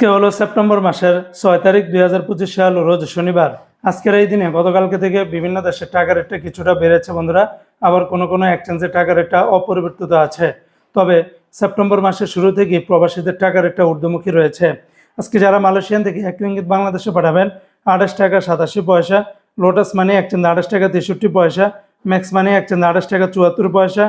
আজকে হলো সেপ্টেম্বর মাসের ছয় তারিখ দুই হাজার পঁচিশ সাল, রোজ শনিবার। আজকের এই দিনে গতকালকে থেকে বিভিন্ন দেশের টাকা রেটটা কিছুটা বেড়েছে বন্ধুরা। আবার কোনো কোনো এক্সচেঞ্জের টাকা রেটটা অপরিবর্তিত আছে। তবে সেপ্টেম্বর মাসের শুরু থেকেই প্রবাসীদের টাকা রেটটা ঊর্ধ্বমুখী রয়েছে। আজকে যারা মালয়েশিয়ান থেকে এক রিঙ্গিত বাংলাদেশে পাঠাবেন, আঠাশ টাকা সাতাশি পয়সা। লোটাস মানি এক্সচেঞ্জ আঠাশ টাকা তেষট্টি পয়সা। ম্যাক্স মানি এক্সচেঞ্জ আঠাশ টাকা চুয়াত্তর পয়সা।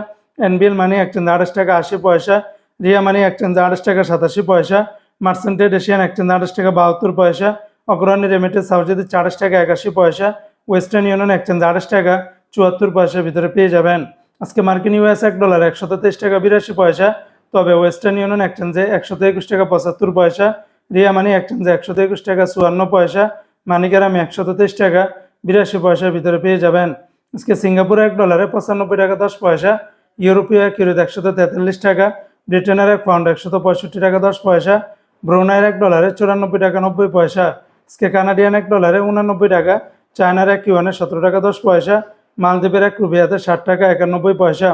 এনবিএল মানি এক্সচেঞ্জ আঠাশ টাকা আশি পয়সা। রিয়া মানি এক্সচেঞ্জ আঠাশ টাকা সাতাশি পয়সা। মার্সেন্টেড এশিয়ান এক্সচেঞ্জ আঠাশ টাকা বাহাত্তর পয়সা অগ্রণী রেমিটেন্স হাউসেদি চারশ টাকা একাশি পয়সা ওয়েস্টার্ন ইউনিয়ন এক্সচেঞ্জ আঠাশ টাকা চুয়াত্তর পয়সার ভিতরে পেয়ে যাবেন। আজকে মার্কিন ইউএস এক ডলার একশত তেইশ টাকা বিরাশি পয়সা, তবে ওয়েস্টার্ন ইউনিয়ন এক্সচেঞ্জে একশত একুশ টাকা পঁচাত্তর পয়সা রিয়া মানি এক্সচেঞ্জে একশত একুশ টাকা চুয়ান্ন পয়সা মানিকারামে একশত তেইশ টাকা বিরাশি পয়সার ভিতরে পেয়ে যাবেন। আজকে সিঙ্গাপুরে এক ডলারে পঁচানব্বই টাকা দশ পয়সা, ইউরোপীয় এক ইউরোতে একশত তেতাল্লিশ টাকা, ব্রিটেনের এক পাউন্ড একশত পঁয়ষট্টি টাকা দশ পয়সা ব্রুনাইয়ের এক ডলারে চুরানব্বই টাকা নব্বই পয়সা আজকে কানাডিয়ান এক ডলারে উনানব্বই টাকা, চায়নার এক ইউয়ানে সতেরো টাকা দশ পয়সা, মালদ্বীপের এক রুবিয়াতে ষাট টাকা একানব্বই পয়সা।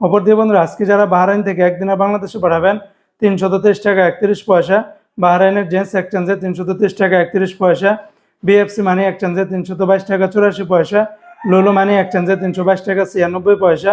অপর দিয়ে বন্ধুরা, আজকে যারা বাহরাইন থেকে একদিনে বাংলাদেশে পাঠাবেন, তিনশত তেইশ টাকা একত্রিশ পয়সা, বাহরাইনের জেন্টস এক্সচেঞ্জে তিনশত তেইশ টাকা একত্রিশ পয়সা, বিএফসি মানি এক্সচেঞ্জে তিনশত বাইশ টাকা চুরাশি পয়সা, লুলু মানি এক্সচেঞ্জে তিনশো বাইশ টাকা ছিয়ানব্বই পয়সা,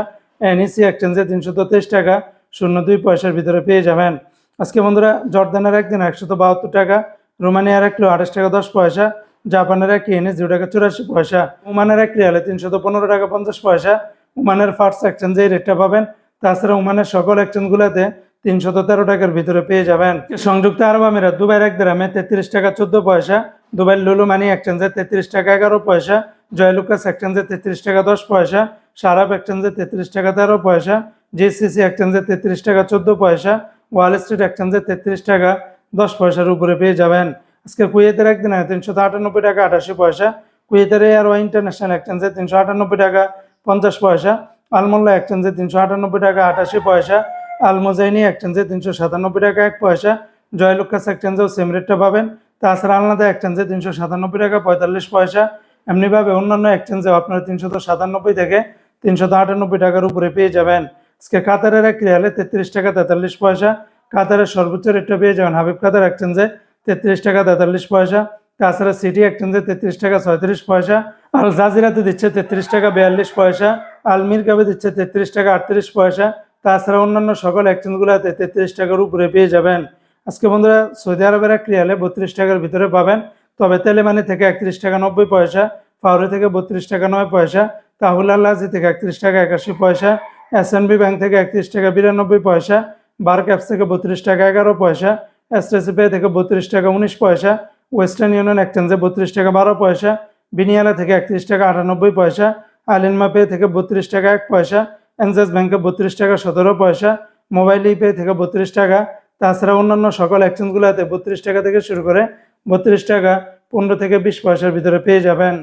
এনইসি এক্সচেঞ্জে তিনশত তেইশ টাকা শূন্য দুই পয়সার ভিতরে পেয়ে যাবেন। আজকে বন্ধুরা, জর্দানের একদিন একশত বাহাত্তর টাকা, রোমানিয়ার এক কিলো আঠাশ টাকা দশ পয়সা, জাপানের এক ইয়েনে জিরো টাকা চুরাশি পয়সা, ওমানের এক রিয়ালে তিনশত পনেরো টাকা পঞ্চাশ পয়সা, ওমানের ফার্স্ট এক্সচেঞ্জে এই রেটটা পাবেন। তাছাড়া ওমানের সকল এক্সচেঞ্জগুলোতে তিনশত তেরো টাকার ভিতরে পেয়ে যাবেন। সংযুক্ত আরব আমিরাত, দুবাইয়ের এক গ্রামে তেত্রিশ টাকা চোদ্দ পয়সা, দুবাইয়ের লুলু মানি এক্সচেঞ্জে তেত্রিশ টাকা এগারো পয়সা জয়লুকাস এক্সচেঞ্জে তেত্রিশ টাকা দশ পয়সা সারাপ এক্সচেঞ্জে তেত্রিশ টাকা তেরো পয়সা জিসিসি এক্সচেঞ্জে তেত্রিশ টাকা চোদ্দ পয়সা ওয়াল স্ট্রিট এক্সচেঞ্জে তেত্রিশ টাকা, দশ পয়সার উপরে পেয়ে যাবেন। আজকে কুয়েতের একদিনে তিনশো আটানব্বই টাকা, আটাশি পয়সা। কুয়েতের এয়ার ইন্টারন্যাশনাল এক্সচেঞ্জে তিনশো আটানব্বই টাকা, পঞ্চাশ পয়সা। আলমোল্লা এক্সচেঞ্জে তিনশো আটানব্বই টাকা, আটাশি পয়সা। আলমোজাইনি এক্সচেঞ্জে তিনশো সাতানব্বই টাকা, এক পয়সা। জয়লুকাস এক্সচেঞ্জেও সেম রেটটা পাবেন। তাছাড়া আলনাদা এক্সচেঞ্জে তিনশো সাতানব্বই টাকা, পঁয়তাল্লিশ পয়সা। এমনিভাবে অন্যান্য এক্সচেঞ্জেও আপনারা তিনশত সাতানব্বই থেকে তিনশো আটানব্বই টাকার উপরে পেয়ে যাবেন। আজকে কাতারের এক রিয়ালে তেত্রিশ টাকা তেতাল্লিশ পয়সা, কাতারের সর্বোচ্চ রেটটা পেয়ে যাবেন হাবিব কাতার এক্সচেঞ্জে তেত্রিশ টাকা তেতাল্লিশ পয়সা, তাছাড়া সিটি এক্সচেঞ্জে তেত্রিশ টাকা ছয়ত্রিশ পয়সা, আল জাজিরাতে দিচ্ছে তেত্রিশ টাকা বিয়াল্লিশ পয়সা আলমির কাবে দিচ্ছে তেত্রিশ টাকা আটত্রিশ পয়সা, তাছাড়া অন্যান্য সকল এক্সচেঞ্জগুলোতে তেত্রিশ টাকার উপরে পেয়ে যাবেন। আজকে বন্ধুরা সৌদি আরবের এক রিয়ালে বত্রিশ টাকার ভিতরে পাবেন, তবে তেলেমানি থেকে একত্রিশ টাকা নব্বই পয়সা, ফাউরি থেকে বত্রিশ টাকা নয় পয়সা, তাহুল আল্লাহি থেকে একত্রিশ টাকা একাশি পয়সা এস ব্যাংক থেকে একত্রিশ টাকা, বিরানব্বই পয়সা বার ক্যাপস থেকে বত্রিশ টাকা, এগারো পয়সা এসটিসি পে থেকে বত্রিশ টাকা, উনিশ পয়সা ওয়েস্টার্ন ইউনিয়ন এক্সচেঞ্জে বত্রিশ টাকা, বারো পয়সা বিনিয়ালা থেকে একত্রিশ টাকা, আটানব্বই পয়সা আলিনমা পে থেকে বত্রিশ টাকা, এক পয়সা এনজেস ব্যাংকে বত্রিশ টাকা, সতেরো পয়সা মোবাইল ই পে থেকে বত্রিশ টাকা, তাছাড়া অন্যান্য সকল এক্সচেঞ্জগুলোতে বত্রিশ টাকা থেকে শুরু করে বত্রিশ টাকা, পনেরো থেকে বিশ পয়সার ভিতরে পেয়ে যাবেন।